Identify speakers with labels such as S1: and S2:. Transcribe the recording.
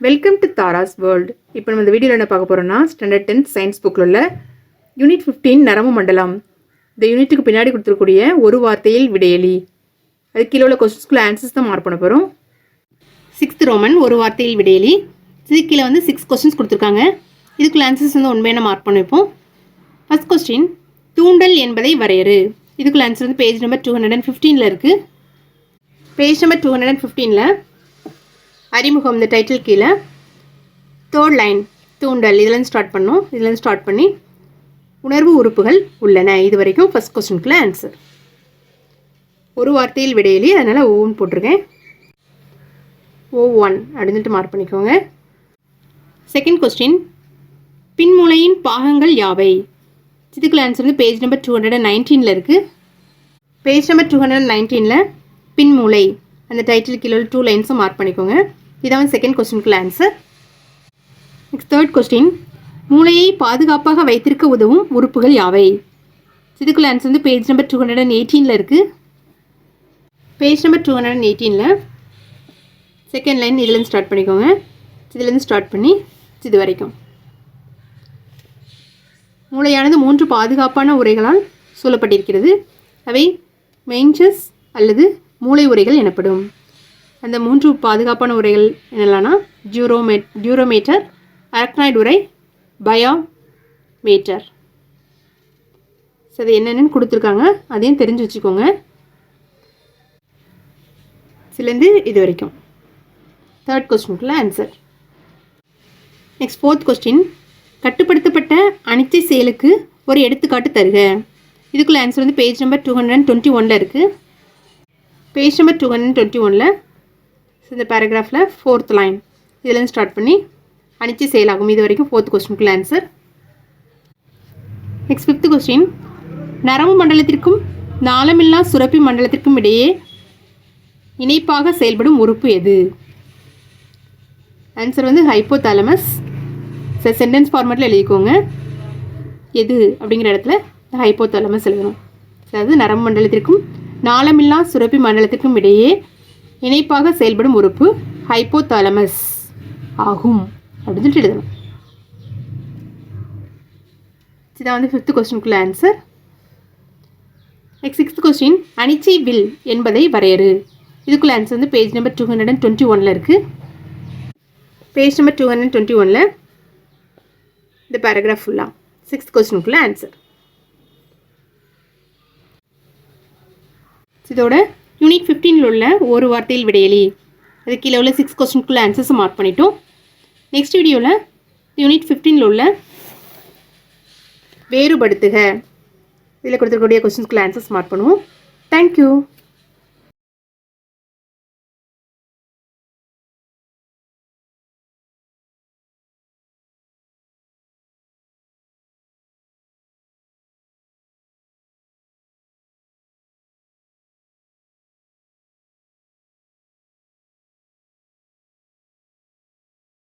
S1: Welcome to Tara's world இப்போ நம்ம இந்த வீடியோவில் என்ன பார்க்க போகிறோம்னா ஸ்டாண்டர்ட் டென்த் சயின்ஸ் புக்கில் உள்ள யூனிட் ஃபிஃப்டீன் நரம்பு மண்டலம். இந்த யூனிட்டுக்கு பின்னாடி கொடுத்துருக்கூடிய ஒரு வார்த்தையில் விடையலி அது கீழே உள்ள கொஸ்டின்ஸ்குள்ள ஆன்சர்ஸ் தான் மார்க் பண்ண போகிறோம் சிக்ஸ்த் ரோமன் ஒரு வார்த்தையில் விடையலி இது கீழே வந்து சிக்ஸ் கொஸ்டின்ஸ் கொடுத்துருக்காங்க. இதுக்குள்ள ஆன்சர்ஸ் வந்து உண்மையான மார்க் பண்ணி வைப்போம் ஃபஸ்ட் கொஸ்டின் தூண்டல் என்பதை வரையறு. இதுக்குள்ள ஆன்சர் வந்து page number two hundred and ஃபிஃப்டீனில் இருக்குது page number two hundred and ஃபிஃப்டீனில் அறிமுகம் இந்த டைட்டில் கீழே. தேர்ட் லைன் தூண்டல் இதுலேருந்து ஸ்டார்ட் பண்ணோம். இதுலேருந்து ஸ்டார்ட் பண்ணி உணர்வு உறுப்புகள் உள்ளன. இது வரைக்கும் ஃபஸ்ட் கொஸ்டினுக்குள்ள ஆன்சர் ஒரு வார்த்தையில் விடையிலே அதனால் ஓன்னு போட்டிருக்கேன். ஓ ஒன் அப்படின்ட்டு மார்க் பண்ணிக்கோங்க. செகண்ட் கொஸ்டின் பின்மூலையின் பாகங்கள் யாவை? இதுக்குள்ள ஆன்சர் வந்து page number two hundred and நைன்டீனில் இருக்குது பேஜ் நம்பர் டூ ஹண்ட்ரட் நைன்டீனில் பின்மூளை அந்த டைட்டில் கீழே டூ லைன்ஸும் மார்க் பண்ணிக்கோங்க. இதான் வந்து செகண்ட் கொஸ்டினுக்குள்ள ஆன்சர் நெக்ஸ்ட் தேர்ட் கொஸ்டின் மூளையை பாதுகாப்பாக வைத்திருக்க உதவும் உறுப்புகள் யாவை? இதுக்குள்ள ஆன்சர் வந்து page number two hundred and எயிட்டீனில் இருக்குது page number two hundred and எயிட்டீனில் செகண்ட் லைன் இதுலேருந்து ஸ்டார்ட் பண்ணிக்கோங்க. இதுலேருந்து ஸ்டார்ட் பண்ணி இது வரைக்கும். மூளையானது மூன்று பாதுகாப்பான உரைகளால் சூழப்பட்டிருக்கிறது. அவை மெயின்சஸ் அல்லது மூளை உரைகள் எனப்படும். அந்த மூன்று பாதுகாப்பான உரைகள் என்னெல்லாம்னா ஜூரோமே டியூரோமீட்டர் அரக்னாய்டு உரை பயோமீட்டர் ஸோ அது என்னென்னு கொடுத்துருக்காங்க. அதையும் தெரிஞ்சு வச்சுக்கோங்க. சிலேருந்து இது வரைக்கும். தேர்ட் கொஸ்டினுக்குள்ள ஆன்சர் நெக்ஸ்ட் ஃபோர்த் கொஸ்டின் கட்டுப்படுத்தப்பட்ட அனிச்சை செயலுக்கு ஒரு எடுத்துக்காட்டு தருக. இதுக்குள்ள ஆன்சர் வந்து page number two hundred and twenty ஒனில் இருக்குது page number two hundred twenty ஒனில் இந்த பேராகிராஃபில் ஃபோர்த் லைன் இதுலேருந்து ஸ்டார்ட் பண்ணி அனிச்சை செயலாகும். இது வரைக்கும் ஃபோர்த் கொஸ்டினுக்குள்ள ஆன்சர் நெக்ஸ்ட் ஃபிஃப்த் கொஸ்டின் நரம்பு மண்டலத்திற்கும் நாளமில்லா சுரப்பி மண்டலத்திற்கும் இடையே இணைப்பாக செயல்படும் உறுப்பு எது? ஆன்சர் வந்து ஹைப்போதாலமஸ் சார் சென்டென்ஸ் ஃபார்மேட்டில் எழுதிக்கோங்க. எது அப்படிங்கிற இடத்துல ஹைப்போதாலமஸ் எழுதணும். அதாவது நரம்பு மண்டலத்திற்கும் நாளமில்லா சுரப்பி மண்டலத்திற்கும் இடையே இணைப்பாக செயல்படும் உறுப்பு ஹைப்போதாலமஸ் ஆகும் அப்படின்னு சொல்லிட்டு எழுதணும். இதான் வந்து ஃபிஃப்த் கொஸ்டினுக்குள்ள ஆன்சர் நெக்ஸ்ட் சிக்ஸ்த் கொஸ்டின் அனிச்சை வில் என்பதை வரையறு. இதுக்குள்ள ஆன்சர் வந்து page number two hundred and twenty ஒனில் இருக்குது page number two hundred twenty ஒனில் இந்த பேராகிராஃப் ஃபுல்லாக சிக்ஸ்த் கொஸ்டினுக்குள்ள ஆன்சர் இதோட யூனிட் ஃபிஃப்டீனில் உள்ள ஒரு வார்த்தையில் விடையலி. அது கீழே உள்ள சிக்ஸ் கொஸ்டினுக்குள்ள ஆன்சர்ஸை மார்க் பண்ணிட்டோம். நெக்ஸ்ட் வீடியோவில் யூனிட் ஃபிஃப்டீனில் உள்ள வேறுபடுத்துக. இதில் கொடுத்துருக்கக்கூடிய கொஸ்டின்ஸ்க்குள்ள ஆன்சர்ஸ் மார்க் பண்ணுவோம். Thank you